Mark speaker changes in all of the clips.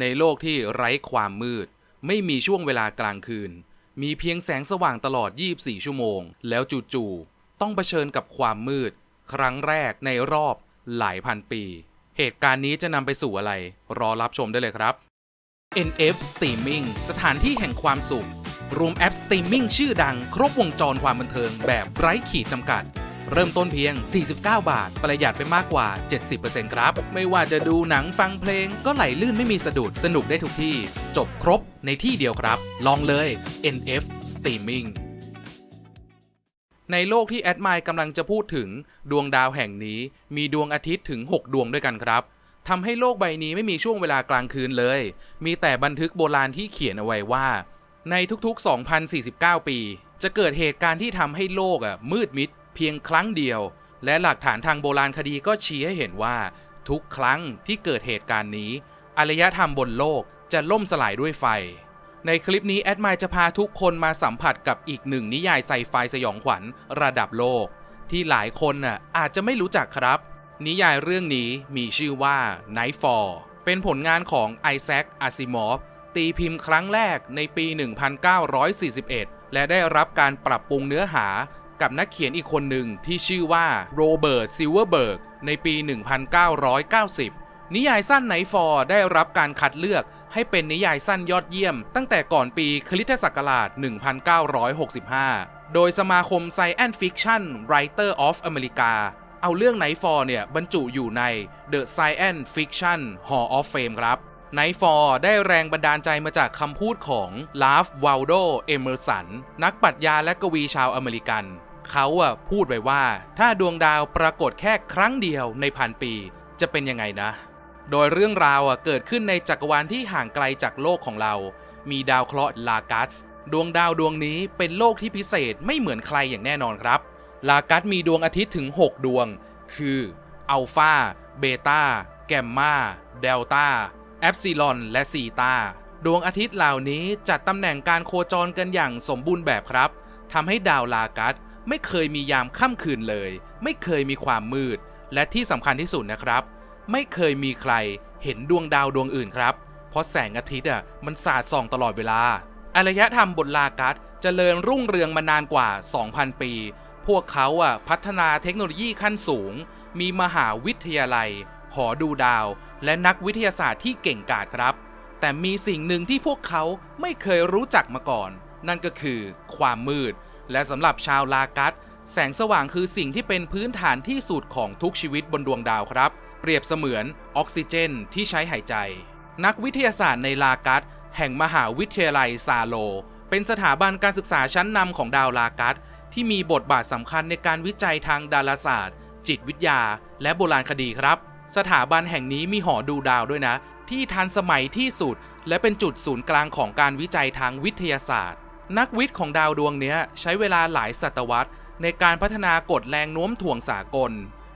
Speaker 1: ในโลกที่ไร้ความมืด ไม่มีช่วงเวลากลางคืน มีเพียงแสงสว่างตลอด 24 ชั่วโมง แล้วจู่ๆต้องเผชิญกับความมืด ครั้งแรกในรอบหลายพันปี เหตุการณ์นี้จะนำไปสู่อะไร รอรับชมได้เลยครับ NF Streaming สถานที่แห่งความสุข รวมแอปสตรีมมิ่งชื่อดังครบวงจรความบันเทิงแบบไร้ขีดจำกัด เริ่มต้นเพียง 49 บาท ประหยัดไปมากกว่า 70%ครับ ไม่ว่าจะดูหนังฟังเพลงก็ไหลลื่นไม่มีสะดุด สนุกได้ทุกที่ จบครบในที่เดียวครับ ลองเลย NF Streaming ในโลกที่แอดมล์กำลังจะพูดถึง ดวงดาวแห่งนี้มีดวงอาทิตย์ถึง 6 ดวงด้วยกันครับทำให้โลกใบนี้ไม่มีช่วงเวลากลางคืนเลย มีแต่บันทึกโบราณที่เขียนเอาไว้ว่า ในทุกๆ 2,049 ปี จะเกิดเหตุการณ์ที่ทำให้โลกอะมืดมิด เพียงครั้งเดียว และหลักฐานทางโบราณคดีก็ชี้ให้เห็นว่า ทุกครั้งที่เกิดเหตุการณ์นี้ อารยธรรมบนโลกจะล่มสลายด้วยไฟ ในคลิปนี้แอดมล์จะพาทุกคนมาสัมผัสกับอีกหนึ่งนิยายไซไฟสยองขวัญระดับโลก ที่หลายคนน่ะอาจจะไม่รู้จักครับ นิยายเรื่องนี้มีชื่อว่า Nightfall เป็นผลงานของไอแซคอาซิมอฟตีพิมพ์ครั้งแรกในปี 1941 และได้รับการปรับปรุงเนื้อหา กับนักเขียนอีกคนหนึ่งที่ชื่อว่าโรเบิร์ตซิลเวอร์เบิร์กในปี 1990 นิยายสั้นไนฟอร์ได้รับการคัดเลือกให้เป็นนิยายสั้นยอดเยี่ยม ตั้งแต่ก่อนปีคริสตศักราช 1965 โดยสมาคม Science Fiction Writer of America เอาเรื่อง Nightfall เนี่ยบรรจุอยู่ใน The Science Fiction Hall of Fame ครับ Nightfall ได้แรงบันดาลใจมาจากคำพูดของลาฟวาลโด เอเมอร์สัน นักปรัชญาและกวีชาวอเมริกัน เขาอะพูดไว้ว่า ถ้าดวงดาวปรากฏแค่ครั้งเดียวในพันปีจะเป็นยังไงนะ โดยเรื่องราวอะเกิดขึ้นในจักรวาลที่ห่างไกลจากโลกของเรา มีดาวเคราะห์ลากัส ดวงดาวดวงนี้เป็นโลกที่พิเศษไม่เหมือนใครอย่างแน่นอนครับ ลากัสมีดวงอาทิตย์ถึง 6 ดวง คืออัลฟาเบต้าแกมมาเดลต้าแอปซิลอน และซีตาดวงอาทิตย์เหล่านี้จัดตำแหน่งการโคจรกันอย่างสมบูรณ์แบบครับทำให้ดาวลากัส ไม่เคยมียามค่ำคืนเลย ไม่เคยมีความมืด และที่สำคัญที่สุดนะครับ ไม่เคยมีใครเห็นดวงดาวดวงอื่นครับ เพราะแสงอาทิตย์อะมันสาดส่องตลอดเวลาอารยธรรมบนลากัสเจริญรุ่งเรืองมานานกว่า 2,000 ปี พวกเขาอะพัฒนาเทคโนโลยีขั้นสูง มีมหาวิทยาลัย หอดูดาว และนักวิทยาศาสตร์ที่เก่งกาจครับ แต่มีสิ่งหนึ่งที่พวกเขาไม่เคยรู้จักมาก่อน นั่นก็คือความมืด และสำหรับชาวลากัสแสงสว่างคือสิ่งที่เป็นพื้นฐานที่สุดของทุกชีวิตบนดวงดาวครับ เปรียบเสมือนออกซิเจนที่ใช้หายใจ นักวิทยาศาสตร์ในลากัสแห่งมหาวิทยาลัยซาโล เป็นสถาบันการศึกษาชั้นนำของดาวลากัสที่มีบทบาทสำคัญในการวิจัยทางดาราศาสตร์ จิตวิทยา และโบราณคดีครับ สถาบันแห่งนี้มีหอดูดาวด้วยนะ ที่ทันสมัยที่สุด และเป็นจุดศูนย์กลางของการวิจัยทางวิทยาศาสตร์ นักวิทย์ของดาวดวงนี้ใช้เวลาหลายศตวรรษ ในการพัฒนากฎแรงโน้มถ่วงสากล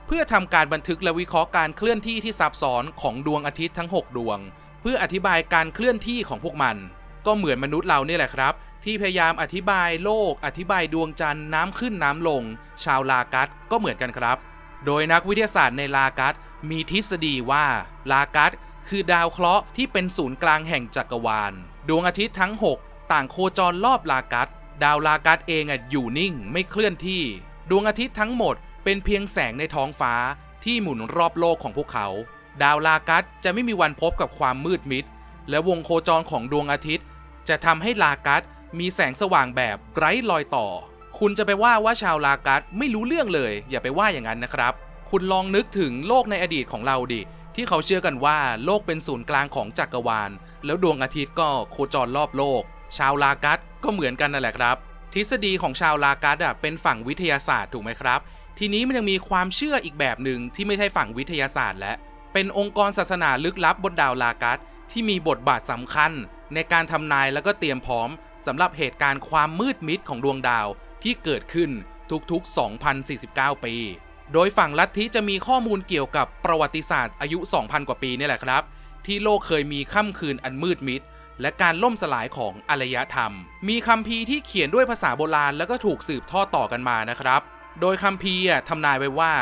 Speaker 1: เพื่อทำการบันทึกและวิเคราะห์การเคลื่อนที่ที่ซับซ้อนของดวงอาทิตย์ทั้ง 6 ดวง เพื่ออธิบายการเคลื่อนที่ของพวกมัน ก็เหมือนมนุษย์เราเนี่ยแหละครับ ที่พยายามอธิบายโลก อธิบายดวงจันทร์น้ำขึ้นน้ำลง ชาวลากัสก็เหมือนกันครับ โดยนักวิทยาศาสตร์ในลากัสมีทฤษฎีว่าลากัสคือดาวเคราะห์ที่เป็นศูนย์กลางแห่งจักรวาล ดวงอาทิตย์ทั้ง 6 ต่างโคจรรอบลากัสดาวลากัสเองอะอยู่นิ่งไม่เคลื่อนที่ ดวงอาทิตย์ทั้งหมดเป็นเพียงแสงในท้องฟ้าที่หมุนรอบโลกของพวกเขา ดาวลากัสจะไม่มีวันพบกับความมืดมิด และวงโคจรของดวงอาทิตย์ จะทำให้ลากัสมีแสงสว่างแบบไร้รอยต่อ คุณจะไปว่าว่าชาวลากัสไม่รู้เรื่องเลย อย่าไปว่าอย่างนั้นนะครับ คุณลองนึกถึงโลกในอดีตของเราดิที่เขาเชื่อกันว่าโลกเป็นศูนย์กลางของจักรวาล แล้วดวงอาทิตย์ก็โคจรรอบโลก ชาวลากัสก็เหมือนกันนั่นแหละครับ ทฤษฎีของชาวลากัสอะเป็นฝั่งวิทยาศาสตร์ถูกไหมครับ ทีนี้มันยังมีความเชื่ออีกแบบหนึ่งที่ไม่ใช่ฝั่งวิทยาศาสตร์ และเป็นองค์กรศาสนาลึกลับบนดาวลากัสที่มีบทบาทสำคัญ ในการทำนายแล้วก็เตรียมพร้อมสำหรับเหตุการณ์ความมืดมิดของดวงดาวที่เกิดขึ้นทุกๆ 2,049 ปี โดยฝั่งลัทธิจะมีข้อมูลเกี่ยวกับประวัติศาสตร์อายุ 2,000 กว่าปีนี่แหละครับ ที่โลกเคยมีค่ำคืนอันมืดมิด และการล่มสลายของอารยธรรม มีคัมภีที่เขียนด้วยภาษาโบราณแล้วก็ถูกสืบทอดต่อกันมานะครับ โดยคัมภีทำนายไว้ว่า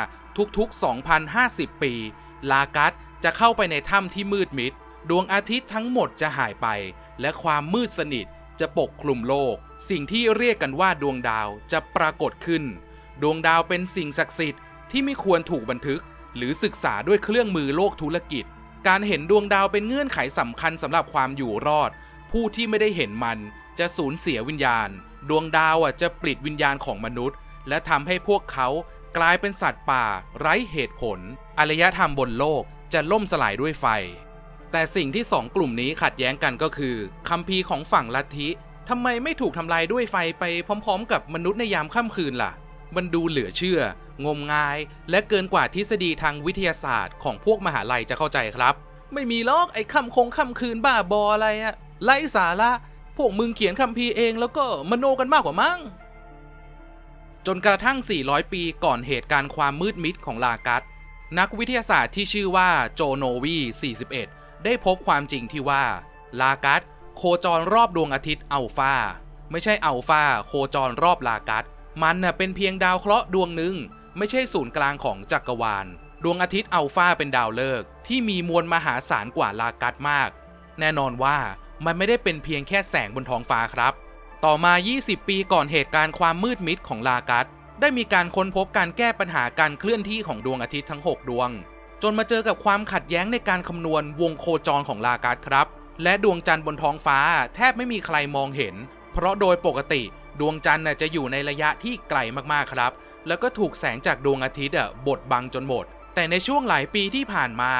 Speaker 1: ทุกๆ 2,050 ปี ลากัสจะเข้าไปในถ้ำที่มืดมิด ดวงอาทิตย์ทั้งหมดจะหายไป และความมืดสนิทจะปกคลุมโลก สิ่งที่เรียกกันว่าดวงดาวจะปรากฏขึ้น ดวงดาวเป็นสิ่งศักดิ์สิทธิ์ที่ไม่ควรถูกบันทึก หรือศึกษาด้วยเครื่องมือโลกธุรกิจ การเห็นดวงดาวเป็นเงื่อนไขสำคัญสำหรับความอยู่รอด ผู้ที่ไม่ได้เห็นมันจะสูญเสียวิญญาณ ดวงดาวอะจะปลิดวิญญาณของมนุษย์ และทำให้พวกเขากลายเป็นสัตว์ป่า ไร้เหตุผลอารยธรรมบนโลกจะล่มสลายด้วยไฟ แต่สิ่งที่สองกลุ่มนี้ขัดแย้งกันก็คือคัมภีร์ของฝั่งลัทธิทำไมไม่ถูกทำลายด้วยไฟไปพร้อม ๆ กับมนุษย์ในยามค่ำคืนล่ะ มันดูเหลือเชื่อ งมงาย และเกินกว่าทฤษฎีทางวิทยาศาสตร์ของพวกมหาลัยจะเข้าใจครับ ไม่มีลอกไอ้คำคงคำคืนบ้าบออะไรอะไร้สาระพวกมึงเขียนคัมภีเองแล้วก็มโนกันมากกว่ามั้งจนกระทั่ง 400 ปีก่อนเหตุการณ์ความมืดมิดของลากัส นักวิทยาศาสตร์ที่ชื่อว่าโจโนวี 41 ได้พบความจริงที่ว่า ลากัสโคจรรอบดวงอาทิตย์อัลฟาไม่ใช่อัลฟาโคจรรอบลากัส มันน่ะเป็นเพียงดาวเคราะห์ดวงหนึ่งไม่ใช่ศูนย์กลางของจักรวาล ดวงอาทิตย์อัลฟาเป็นดาวฤกษ์ที่มีมวลมหาศาลกว่าลากัสมาก แน่นอนว่ามันไม่ได้เป็นเพียงแค่แสงบนท้องฟ้าครับ ต่อมา 20 ปีก่อนเหตุการณ์ความมืดมิดของลากัสได้มีการค้นพบการแก้ปัญหาการเคลื่อนที่ของดวงอาทิตย์ทั้ง 6 ดวง จนมาเจอกับความขัดแย้งในการคำนวณวงโคจรของลากัสครับ และดวงจันทร์บนท้องฟ้าแทบไม่มีใครมองเห็น เพราะโดยปกติ ดวงจันทร์จะอยู่ในระยะที่ไกลมากๆครับ แล้วก็ถูกแสงจากดวงอาทิตย์บดบังจนหมด แต่ในช่วงหลายปีที่ผ่านมา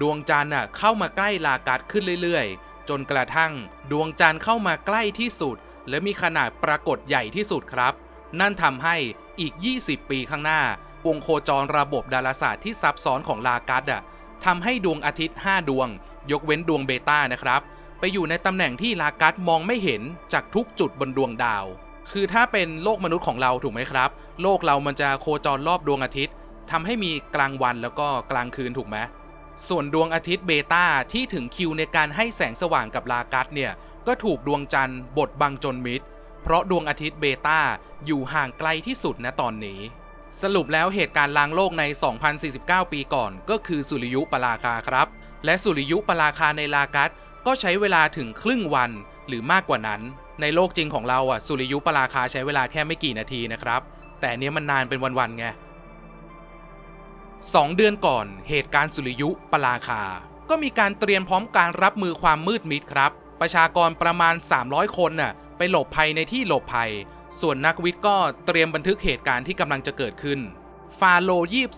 Speaker 1: ดวงจันทร์เข้ามาใกล้ลากัสขึ้นเรื่อยๆ จนกระทั่ง ดวงจันทร์เข้ามาใกล้ที่สุด และมีขนาดปรากฏใหญ่ที่สุดครับ นั่นทำให้อีก 20 ปีข้างหน้าวงโคจรระบบดาราศาสตร์ที่ซับซ้อนของลากัสอะทำให้ดวงอาทิตย์ 5 ดวง ยกเว้นดวงเบต้านะครับ ไปอยู่ในตำแหน่งที่ลากัสมองไม่เห็นจากทุกจุดบนดวงดาว คือถ้าเป็นโลกมนุษย์ของเราถูกไหมครับ โลกเรามันจะโคจรรอบดวงอาทิตย์ทำให้มีกลางวันแล้วก็กลางคืนถูกไหมส่วนดวงอาทิตย์เบต้าที่ถึงคิวในการให้แสงสว่างกับลากัสเนี่ยก็ถูกดวงจันทร์บดบังจนมิดเพราะดวงอาทิตย์เบต้าอยู่ห่างไกลที่สุดณตอนนี้ สรุปแล้วเหตุการณ์ล้างโลกใน 2049 ปีก่อน ก็คือสุริยุปราคาครับ และสุริยุปราคาในลากัสก็ใช้เวลาถึงครึ่งวันหรือมากกว่านั้น ในโลกจริงของเราอะสุริยุปราคาใช้เวลาแค่ไม่กี่นาทีนะครับ แต่เนี้ยมันนานเป็นวันๆไงสองเดือนก่อนเหตุการณ์สุริยุปราคา ก็มีการเตรียมพร้อมการรับมือความมืดมิดครับ ประชากรประมาณ 300 คนน่ะไปหลบภัยในที่หลบภัย ส่วนนักวิทย์ก็เตรียมบันทึกเหตุการณ์ที่กำลังจะเกิดขึ้น ฟาโล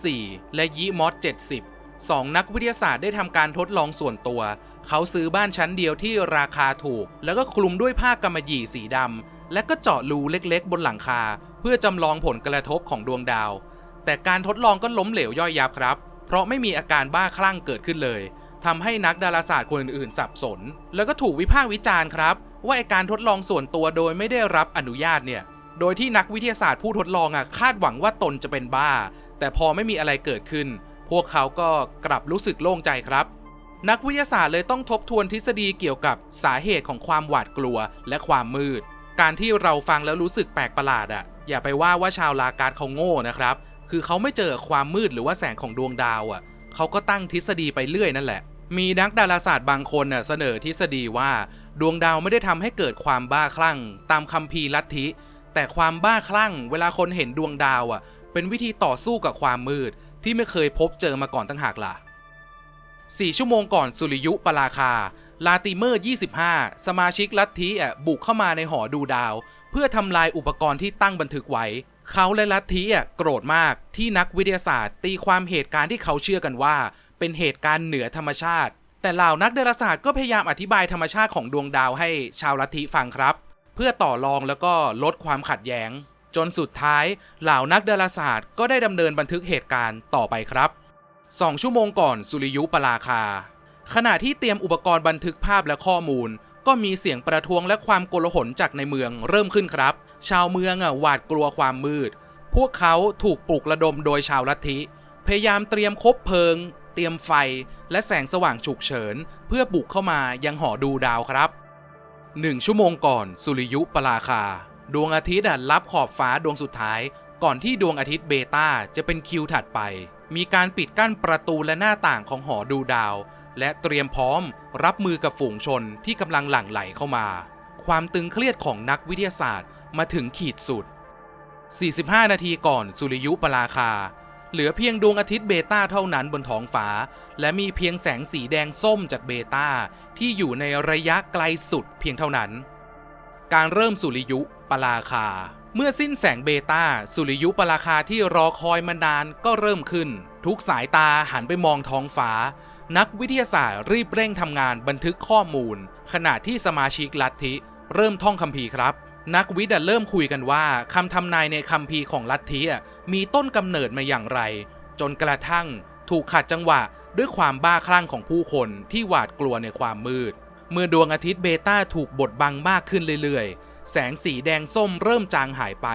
Speaker 1: 24 และยีมอส 70สองนักวิทยาศาสตร์ได้ทำการทดลองส่วนตัว เขาซื้อบ้านชั้นเดียวที่ราคาถูก แล้วก็คลุมด้วยผ้ากำมะหยี่สีดำ และก็เจาะรูเล็กๆ บนหลังคา เพื่อจำลองผลกระทบของดวงดาว แต่การทดลองก็ล้มเหลวย่อยยับครับ เพราะไม่มีอาการบ้าคลั่งเกิดขึ้นเลยทำให้นักดาราศาสตร์คนอื่นๆ สับสน แล้วก็ถูกวิพากษ์วิจารณ์ครับ ว่าไอการทดลองส่วนตัวโดยไม่ได้รับอนุญาตเนี่ยโดยที่นักวิทยาศาสตร์ผู้ทดลองอะคาดหวังว่าตนจะเป็นบ้า แต่พอไม่มีอะไรเกิดขึ้น พวกเขาก็กลับรู้สึกโล่งใจครับ นักวิทยาศาสตร์เลยต้องทบทวนทฤษฎีเกี่ยวกับสาเหตุของความหวาดกลัวและความมืด การที่เราฟังแล้วรู้สึกแปลกประหลาดอะ อย่าไปว่าว่าชาวลาการเขาโง่นะครับ คือเขาไม่เจอความมืดหรือว่าแสงของดวงดาวอะ เขาก็ตั้งทฤษฎีไปเรื่อยนั่นแหละ มีนักดาราศาสตร์บางคนน่ะเสนอทฤษฎีว่า ดวงดาวไม่ได้ทำให้เกิดความบ้าคลั่ง ตามคัมภีร์ลัทธิ แต่ความบ้าคลั่ง เวลาคนเห็นดวงดาวอะ เป็นวิธีต่อสู้กับความมืดที่ไม่เคยพบเจอมาก่อนตั้งหากล่ะ 4 ชั่วโมงก่อนสุริยุปราคา ลาติเมอร์ 25 สมาชิกลัทธิอะบุกเข้ามาในหอดูดาว เพื่อทำลายอุปกรณ์ที่ตั้งบันทึกไว้ เขาและลัทธิอะโกรธมากที่นักวิทยาศาสตร์ ตีความเหตุการณ์ที่เขาเชื่อกันว่า เป็นเหตุการณ์เหนือธรรมชาติ แต่เหล่านักดาราศาสตร์ก็พยายามอธิบายธรรมชาติของดวงดาวให้ชาวลัทธิฟังครับ เพื่อต่อรองแล้วก็ลดความขัดแย้ง จนสุดท้ายเหล่านักดาราศาสตร์ก็ได้ดำเนินบันทึกเหตุการณ์ต่อไปครับ 2ชั่วโมงก่อนสุริยุปราคา ขณะที่เตรียมอุปกรณ์บันทึกภาพและข้อมูล ก็มีเสียงประท้วงและความโกลาหลจากในเมืองเริ่มขึ้นครับ ชาวเมืองหวาดกลัวความมืด พวกเขาถูกปลุกระดมโดยชาวลัทธิ พยายามเตรียมคบเพลิง เตรียมไฟ และแสงสว่างฉุกเฉิน เพื่อบุกเข้ามายังหอดูดาวครับ1ชั่วโมงก่อนสุริยุปราคา ดวงอาทิตย์รับขอบฟ้าดวงสุดท้าย ก่อนที่ดวงอาทิตย์เบต้าจะเป็นคิวถัดไป มีการปิดกั้นประตูและหน้าต่างของหอดูดาว และเตรียมพร้อมรับมือกับฝูงชนที่กำลังหลั่งไหลเข้ามา ความตึงเครียดของนักวิทยาศาสตร์มาถึงขีดสุด 45 นาทีก่อนสุริยุปราคา เหลือเพียงดวงอาทิตย์เบต้าเท่านั้นบนท้องฟ้า และมีเพียงแสงสีแดงส้มจากเบต้าที่อยู่ในระยะไกลสุดเพียงเท่านั้น การเริ่มสุริยุปราคา เมื่อสิ้นแสงเบต้าสุริยุปราคาที่รอคอยมานานก็เริ่มขึ้น ทุกสายตาหันไปมองท้องฟ้า นักวิทยาศาสตร์รีบเร่งทำงานบันทึกข้อมูล ขณะที่สมาชิกลัทธิ เริ่มท่องคัมภีร์ครับ นักวิทย์เริ่มคุยกันว่าคำทำนายในคัมภีร์ของลัทธิมีต้นกำเนิดมาอย่างไร จนกระทั่ง ถูกขัดจังหวะด้วยความบ้าคลั่งของผู้คนที่หวาดกลัวในความมืด เมื่อดวงอาทิตย์เบต้าถูกบดบังมากขึ้นเรื่อยๆ แสงสีแดงส้มเริ่มจางหายไป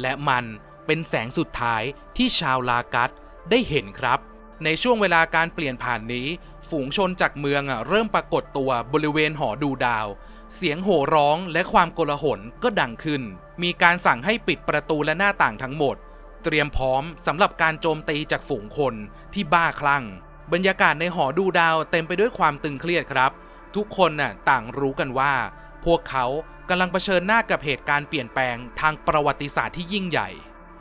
Speaker 1: และมันเป็นแสงสุดท้ายที่ชาวลากัสได้เห็นครับ ในช่วงเวลาการเปลี่ยนผ่านนี้ ฝูงชนจากเมืองอะเริ่มปรากฏตัวบริเวณหอดูดาว เสียงโห่ร้องและความโกลาหลก็ดังขึ้น มีการสั่งให้ปิดประตูและหน้าต่างทั้งหมด เตรียมพร้อมสำหรับการโจมตีจากฝูงคนที่บ้าคลั่ง บรรยากาศในหอดูดาวเต็มไปด้วยความตึงเครียดครับ ทุกคนน่ะต่างรู้กันว่า พวกเขา กำลังเผชิญหน้ากับเหตุการณ์เปลี่ยนแปลงทางประวัติศาสตร์ที่ยิ่งใหญ่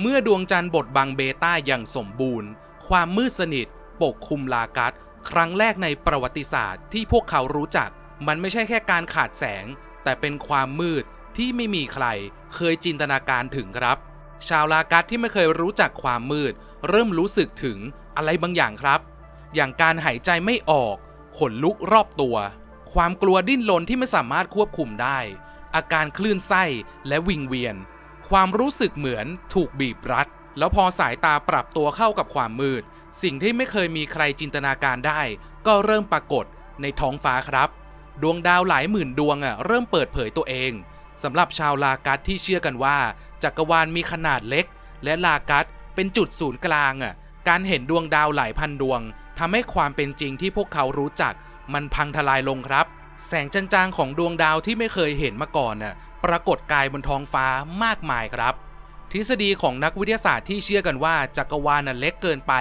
Speaker 1: เมื่อดวงจันทร์บดบังเบต้าอย่างสมบูรณ์ ความมืดสนิท ปกคลุมลากัสครั้งแรกในประวัติศาสตร์ที่พวกเขารู้จัก มันไม่ใช่แค่การขาดแสง แต่เป็นความมืดที่ไม่มีใครเคยจินตนาการถึงครับ ชาวลากัสที่ไม่เคยรู้จักความมืด เริ่มรู้สึกถึงอะไรบางอย่างครับ อย่างการหายใจไม่ออก ขนลุกรอบตัว ความกลัวดิ้นรนที่ไม่สามารถควบคุมได้ อาการคลื่นไส้และวิงเวียน ความรู้สึกเหมือนถูกบีบรัด แล้วพอสายตาปรับตัวเข้ากับความมืด สิ่งที่ไม่เคยมีใครจินตนาการได้ ก็เริ่มปรากฏในท้องฟ้าครับ ดวงดาวหลายหมื่นดวงอะเริ่มเปิดเผยตัวเองสำหรับชาวลากัสที่เชื่อกันว่า จักรวาลมีขนาดเล็ก และลากัสเป็นจุดศูนย์กลางอะการเห็นดวงดาวหลายพันดวงทำให้ความเป็นจริงที่พวกเขารู้จัก มันพังทลายลงครับ แสงจางๆของดวงดาวที่ไม่เคยเห็นมาก่อนน่ะปรากฏกายบนท้องฟ้ามากมายครับ ทฤษฎีของนักวิทยาศาสตร์ที่เชื่อกันว่าจักรวาลน่ะเล็กเกินไป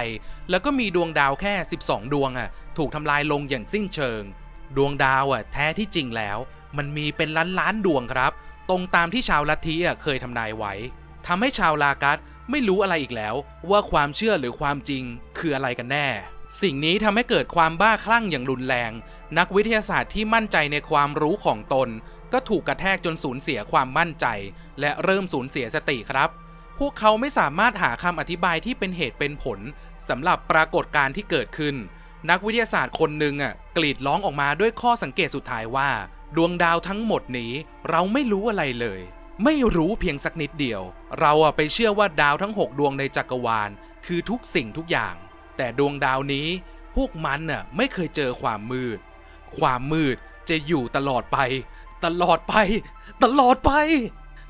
Speaker 1: แล้วก็มีดวงดาวแค่ 12 ดวงอะถูกทำลายลงอย่างสิ้นเชิง ดวงดาวอะแท้ที่จริงแล้ว มันมีเป็นล้านล้านๆดวงครับ ตรงตามที่ชาวลัทธิอะเคยทำนายไว้ทำให้ชาวลากัสไม่รู้อะไรอีกแล้ว ว่าความเชื่อหรือความจริงคืออะไรกันแน่ สิ่งนี้ทำให้เกิดความบ้าคลั่งอย่างรุนแรง นักวิทยาศาสตร์ที่มั่นใจในความรู้ของตน ก็ถูกกระแทกจนสูญเสียความมั่นใจ และเริ่มสูญเสียสติครับ พวกเขาไม่สามารถหาคำอธิบายที่เป็นเหตุเป็นผลสำหรับปรากฏการณ์ที่เกิดขึ้น นักวิทยาศาสตร์คนหนึ่งอะกรีดร้องออกมาด้วยข้อสังเกตสุดท้ายว่า ดวงดาวทั้งหมดนี้ เราไม่รู้อะไรเลย ไม่รู้เพียงสักนิดเดียว เราอะไปเชื่อว่าดาวทั้ง 6 ดวงในจักรวาล คือทุกสิ่งทุกอย่าง แต่ดวงดาวนี้พวกมันน่ะไม่เคยเจอความมืด ความมืดจะอยู่ตลอดไป ตลอดไป ตลอดไป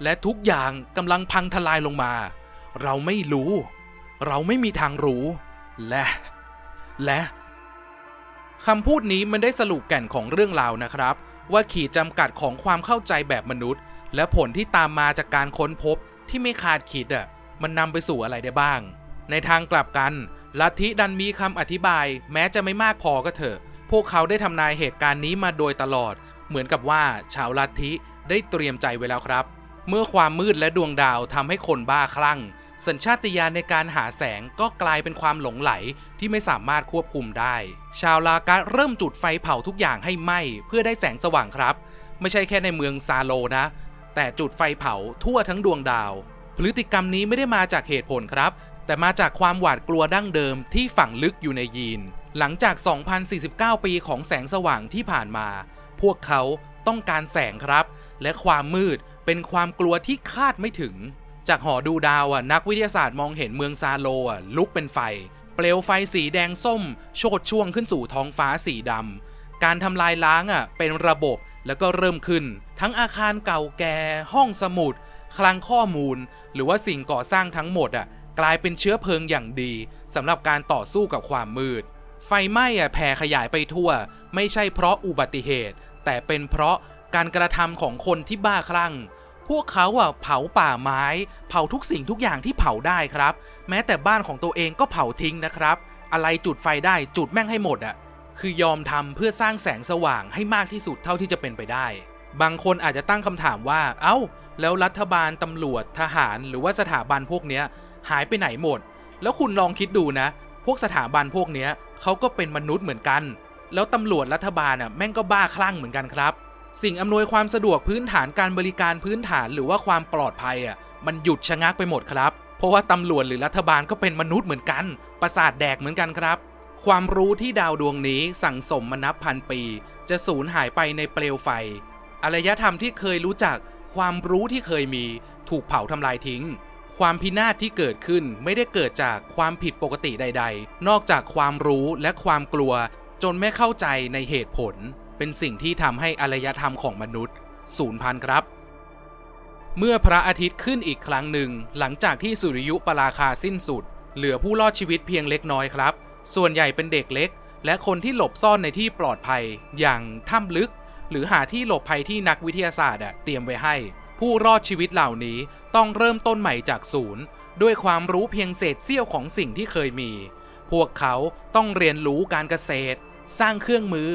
Speaker 1: และทุกอย่างกำลังพังทลายลงมา เราไม่รู้ เราไม่มีทางรู้ และ และคำพูดนี้มันได้สรุปแก่นของเรื่องราวนะครับ ว่าขีดจำกัดของความเข้าใจแบบมนุษย์ และผลที่ตามมาจากการค้นพบที่ไม่คาดคิดอะมันนำไปสู่อะไรได้บ้าง ในทางกลับกัน ลัทธิดันมีคำอธิบาย แม้จะไม่มากพอก็เถอะ พวกเขาได้ทำนายเหตุการณ์นี้มาโดยตลอด เหมือนกับว่าชาวลัทธิได้เตรียมใจไว้แล้วครับ เมื่อความมืดและดวงดาวทำให้คนบ้าคลั่ง สัญชาตญาณในการหาแสงก็กลายเป็นความหลงไหลที่ไม่สามารถควบคุมได้ ชาวลากัสเริ่มจุดไฟเผาทุกอย่างให้ไหม้เพื่อได้แสงสว่างครับ ไม่ใช่แค่ในเมืองซาโลนะ แต่จุดไฟเผาทั่วทั้งดวงดาวพฤติกรรมนี้ไม่ได้มาจากเหตุผลครับ แต่มาจากความหวาดกลัวดั้งเดิมที่ฝังลึกอยู่ในยีน หลังจาก 2,049 ปีของแสงสว่างที่ผ่านมา พวกเขาต้องการแสงครับ และความมืดเป็นความกลัวที่คาดไม่ถึง จากหอดูดาวนักวิทยาศาสตร์มองเห็นเมืองซาโลลุกเป็นไฟ เปลวไฟสีแดงส้ม โชดช่วงขึ้นสู่ท้องฟ้าสีดำการทำลายล้างเป็นระบบแล้วก็เริ่มขึ้น ทั้งอาคารเก่าแก่ ห้องสมุด คลังข้อมูล หรือว่าสิ่งก่อสร้างทั้งหมดอะ กลายเป็นเชื้อเพลิงอย่างดีสำหรับการต่อสู้กับความมืด ไฟไหม้อะแผ่ขยายไปทั่ว ไม่ใช่เพราะอุบัติเหตุ แต่เป็นเพราะการกระทำของคนที่บ้าคลั่ง พวกเขาอะเผาป่าไม้ เผาทุกสิ่งทุกอย่างที่เผาได้ครับ แม้แต่บ้านของตัวเองก็เผาทิ้งนะครับ อะไรจุดไฟได้จุดแม่งให้หมดอะคือยอมทำเพื่อสร้างแสงสว่างให้มากที่สุดเท่าที่จะเป็นไปได้ บางคนอาจจะตั้งคำถามว่า เอ้า แล้วรัฐบาลตำรวจทหารหรือว่าสถาบันพวกเนี้ย หายไปไหนหมด แล้วคุณลองคิดดูนะ พวกสถาบันพวกเนี้ยเขาก็เป็นมนุษย์เหมือนกัน แล้วตำรวจรัฐบาลอะแม่งก็บ้าคลั่งเหมือนกันครับ สิ่งอำนวยความสะดวกพื้นฐานการบริการพื้นฐานหรือว่าความปลอดภัยอะมันหยุดชะงักไปหมดครับ เพราะว่าตำรวจหรือรัฐบาลก็เป็นมนุษย์เหมือนกัน ประสาทแดกเหมือนกันครับ ความรู้ที่ดาวดวงนี้สั่งสมมานับพันปี จะสูญหายไปในเปลวไฟ อารยธรรมที่เคยรู้จัก ความรู้ที่เคยมี ถูกเผาทำลายทิ้ง ความพินาศที่เกิดขึ้นไม่ได้เกิดจากความผิดปกติใด ๆ นอกจากความรู้และความกลัว จนไม่เข้าใจในเหตุผล เป็นสิ่งที่ทำให้อารยธรรมของมนุษย์สูญพันธุ์ครับ เมื่อพระอาทิตย์ขึ้นอีกครั้งหนึ่ง หลังจากที่สุริยุปราคาสิ้นสุด เหลือผู้รอดชีวิตเพียงเล็กน้อยครับ ส่วนใหญ่เป็นเด็กเล็ก และคนที่หลบซ่อนในที่ปลอดภัย อย่างถ้ำลึก หรือหาที่หลบภัยที่นักวิทยาศาสตร์เตรียมไว้ให้ ผู้รอดชีวิตเหล่านี้ต้องเริ่มต้นใหม่จากศูนย์ ด้วยความรู้เพียงเศษเสี้ยวของสิ่งที่เคยมี พวกเขาต้องเรียนรู้การเกษตร สร้างเครื่องมือ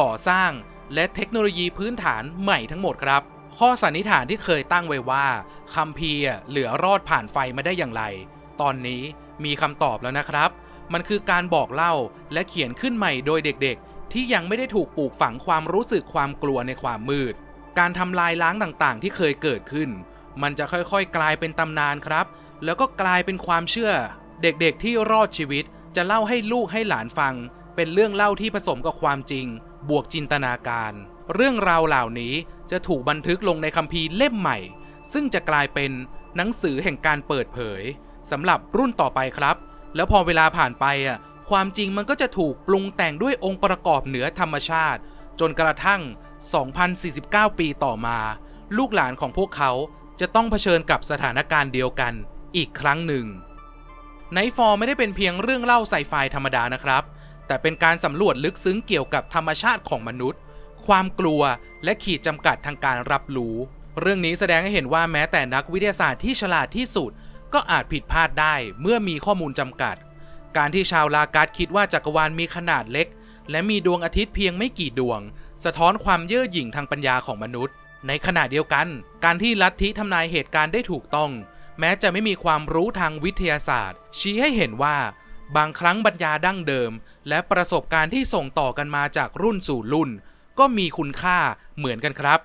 Speaker 1: ก่อสร้าง และเทคโนโลยีพื้นฐานใหม่ทั้งหมดครับ ข้อสันนิษฐานที่เคยตั้งไว้ว่าคัมภีร์อเหลือรอดผ่านไฟมาได้อย่างไร ตอนนี้มีคำตอบแล้วนะครับ มันคือการบอกเล่าและเขียนขึ้นใหม่โดยเด็กๆ ที่ยังไม่ได้ถูกปลูกฝังความรู้สึกความกลัวในความมืด การทำลายล้างต่างๆ ที่เคยเกิดขึ้น มันจะค่อยๆ กลายเป็นตำนานครับ แล้วก็กลายเป็นความเชื่อ เด็กๆที่รอดชีวิต จะเล่าให้ลูกให้หลานฟัง เป็นเรื่องเล่าที่ผสมกับความจริง บวกจินตนาการ เรื่องราวเหล่านี้จะถูกบันทึกลงในคัมภีร์เล่มใหม่ ซึ่งจะกลายเป็นหนังสือแห่งการเปิดเผยสำหรับรุ่นต่อไปครับ แล้วพอเวลาผ่านไปอะความจริงมันก็จะถูกปรุงแต่งด้วยองค์ประกอบเหนือธรรมชาติ จนกระทั่ง 2049 ปีต่อมา ลูกหลานของพวกเขาจะต้องเผชิญกับสถานการณ์เดียวกันอีกครั้งหนึ่งไนฟอร์ไม่ได้เป็นเพียงเรื่องเล่าไซไฟธรรมดานะครับ แต่เป็นการสำรวจลึกซึ้งเกี่ยวกับธรรมชาติของมนุษย์ ความกลัวและขีดจำกัดทางการรับรู้ เรื่องนี้แสดงให้เห็นว่าแม้แต่นักวิทยาศาสตร์ที่ฉลาดที่สุด ก็อาจผิดพลาดได้เมื่อมีข้อมูลจำกัด การที่ชาวลาการ์ดคิดว่าจักรวาลมีขนาดเล็ก และมีดวงอาทิตย์เพียงไม่กี่ดวง สะท้อนความเย่อหยิ่งทางปัญญาของมนุษย์ ในขณะเดียวกัน การที่ลัทธิทำนายเหตุการณ์ได้ถูกต้อง แม้จะไม่มีความรู้ทางวิทยาศาสตร์ ชี้ให้เห็นว่า บางครั้งบัญญาดั้งเดิม และประสบการณ์ที่ส่งต่อกันมาจากรุ่นสู่รุ่น ก็มีคุณค่าเหมือนกันครับ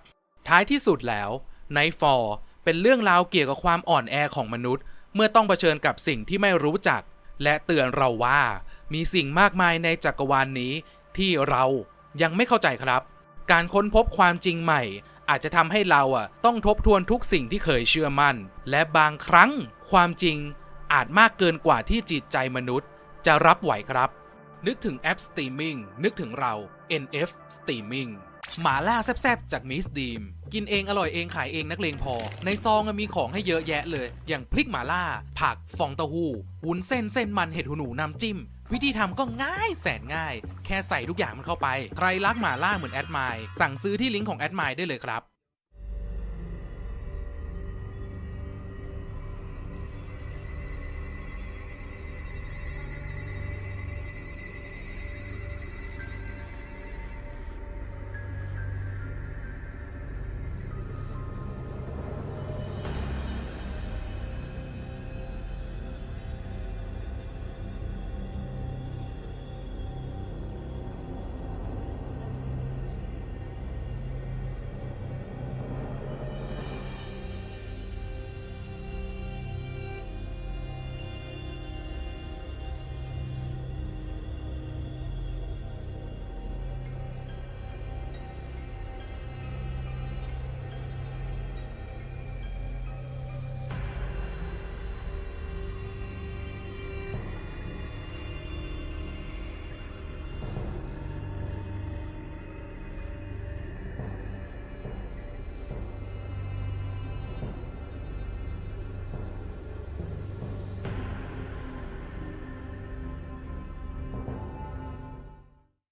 Speaker 1: ท้ายที่สุดแล้วไนฟอร์เป็นเรื่องราวเกี่ยวกับความอ่อนแอของมนุษย์ เมื่อต้องเผชิญกับสิ่งที่ไม่รู้จัก และเตือนเราว่า มีสิ่งมากมายในจักรวาลนนี้ที่เรายังไม่เข้าใจครับ การค้นพบความจริงใหม่ อาจจะทำให้เราอะต้องทบทวนทุกสิ่งที่เคยเชื่อมั่น และบางครั้งความจริงอาจมากเกินกว่าที่จิตใจมนุษย์ จะรับไหวครับ นึกถึงแอปสตรีมมิ่งนึกถึงเรา NF Streaming หมาล่าแซ่บๆ จากมิสดีม กินเองอร่อยเองขายเองนักเลงพอ ในซองมีของให้เยอะแยะเลย อย่างพริกหมาล่า ผักฟองเต้าหู้วุ้นเส้นเส้นมันเห็ดหูหนูน้ำจิ้ม วิธีทำก็ง่ายแสนง่าย แค่ใส่ทุกอย่างมันเข้าไป ใครรักหมาล่าเหมือนแอดไมล์สั่งซื้อที่ลิงก์ของแอดไมล์ได้เลยครับ